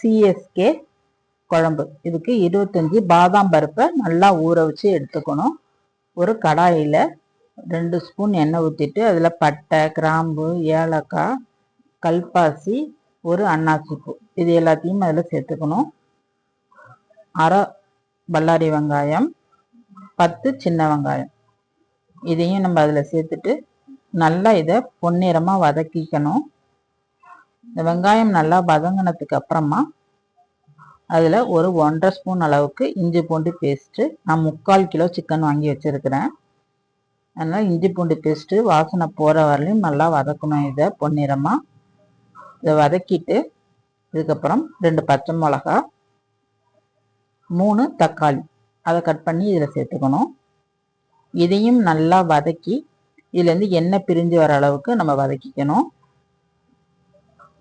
CSK குழம்பு. இதுக்கு இருபத்தஞ்சி பாதாம் பருப்பை நல்லா ஊற வச்சு எடுத்துக்கணும். ஒரு கடாயில் ரெண்டு ஸ்பூன் எண்ணெய் ஊற்றிட்டு அதில் பட்டை கிராம்பு ஏலக்காய் கல்பாசி ஒரு அன்னாசிப்பு. இது எல்லாத்தையும் அதில் சேர்த்துக்கணும். அரை பல்லாரி வெங்காயம் பத்து சின்ன வெங்காயம். இதையும் நம்ம அதில் சேர்த்துட்டு நல்லா இதை பொன்னிறமாக வதக்கிக்கணும். இந்த வெங்காயம் நல்லா வதங்கினதுக்கு அப்புறமா அதில் ஒரு ஒன்றரை ஸ்பூன் அளவுக்கு இஞ்சி பூண்டு பேஸ்ட்டு நான் முக்கால் கிலோ சிக்கன் வாங்கி வச்சுருக்கிறேன். அதனால் இஞ்சி பூண்டு பேஸ்ட்டு வாசனை போகிற வரலையும் நல்லா வதக்கணும் இதை பொன்னிறமாக இதை வதக்கிட்டு இதுக்கப்புறம் ரெண்டு பச்சை மிளகா மூணு தக்காளி. அதை கட் பண்ணி இதில் சேர்த்துக்கணும். இதையும் நல்லா வதக்கி இதுலேருந்து எண்ணெய் பிரிஞ்சு வர அளவுக்கு நம்ம வதக்கிக்கணும்.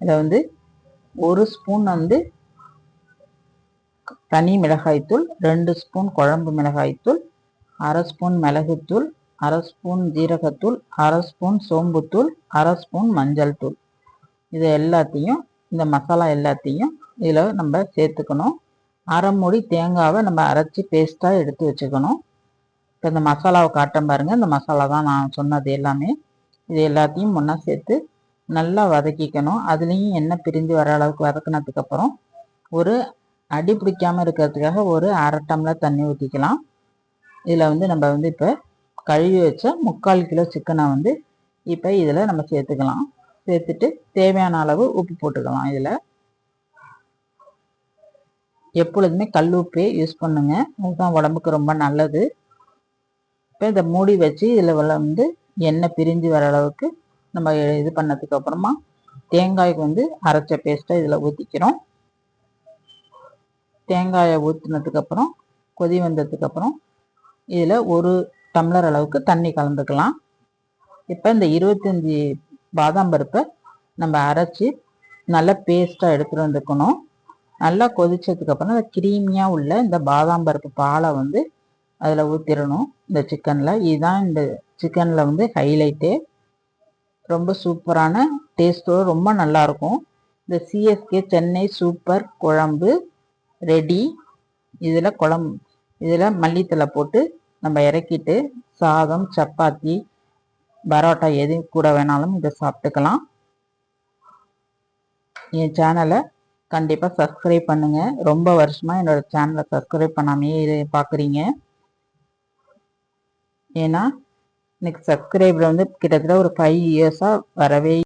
இதை வந்து ஒரு ஸ்பூன் வந்து தனி மிளகாய்த்தூள் ரெண்டு ஸ்பூன் குழம்பு மிளகாய்த்தூள் அரை ஸ்பூன் மிளகுத்தூள் அரை ஸ்பூன் ஜீரகத்தூள் அரை ஸ்பூன் சோம்புத்தூள் அரை ஸ்பூன் மஞ்சள் தூள். இது எல்லாத்தையும் இந்த மசாலா எல்லாத்தையும் இதில் நம்ம சேர்த்துக்கணும். அரை மூடி தேங்காவை நம்ம அரைச்சி பேஸ்ட்டாக எடுத்து வச்சுக்கணும். இப்போ இந்த மசாலாவை காட்டம் பாருங்கள் இந்த மசாலா தான் நான் சொன்னது எல்லாமே. இது எல்லாத்தையும் ஒன்றா சேர்த்து நல்லா வதக்கிக்கணும். அதுலேயும் எண்ணெய் பிரிஞ்சு வர அளவுக்கு வதக்கினதுக்கப்புறம் ஒரு அடி பிடிக்காமல் இருக்கிறதுக்காக ஒரு அரை டம்ளர் தண்ணி ஊற்றிக்கலாம் இதில் வந்து நம்ம வந்து இப்போ கழுவி வச்ச முக்கால் கிலோ சிக்கனை வந்து இப்போ இதில் நம்ம சேர்த்துக்கலாம். சேர்த்துட்டு தேவையான அளவு உப்பு போட்டுக்கலாம் இதில். எப்பொழுதுமே கல் உப்பே யூஸ் பண்ணுங்க. அதுதான் உடம்புக்கு ரொம்ப நல்லது. இப்போ இதை மூடி வச்சு இதில் வந்து எண்ணெய் பிரிஞ்சு வர அளவுக்கு நம்ம இது பண்ணதுக்கு அப்புறமா தேங்காய்க்கு வந்து அரைச்ச பேஸ்ட்டை இதில் ஊற்றிக்கிறோம் தேங்காயை ஊற்றினதுக்கப்புறம் கொதி வந்ததுக்கப்புறம் இதில் ஒரு டம்ளர் அளவுக்கு தண்ணி கலந்துக்கலாம். இப்போ இந்த இருபத்தஞ்சி பாதாம் பருப்பை நம்ம அரைச்சி நல்லா பேஸ்ட்டாக எடுத்துகிட்டு வந்துக்கணும் நல்லா கொதிச்சதுக்கப்புறம் அந்த க்ரீமியாக உள்ள இந்த பாதாம் பருப்பு பாலை வந்து அதில் ஊற்றிடணும் இந்த சிக்கனில் இதுதான் இந்த சிக்கனில் வந்து ஹைலைட்டே ரொம்ப சூப்பரான டேஸ்ட்டோடு ரொம்ப நல்லாயிருக்கும் இந்த சிஎஸ்கே சென்னை சூப்பர் குழம்பு ரெடி. இதில் குழம்பு இதில் மல்லித்தலை போட்டு நம்ம இறக்கிட்டு சாதம் சப்பாத்தி பரோட்டா எது கூட வேணாலும் இதை சாப்பிட்டுக்கலாம். என் சேனலை கண்டிப்பாக சப்ஸ்கிரைப் பண்ணுங்கள் ரொம்ப வருஷமாக என்னோடய சேனலை சப்ஸ்கிரைப் பண்ணாமே இது பார்க்குறீங்க ஏன்னா எனக்கு சப்ஸ்கிரைபர் வந்து கிட்டத்தட்ட ஒரு ஃபைவ் இயர்ஸாக வரவே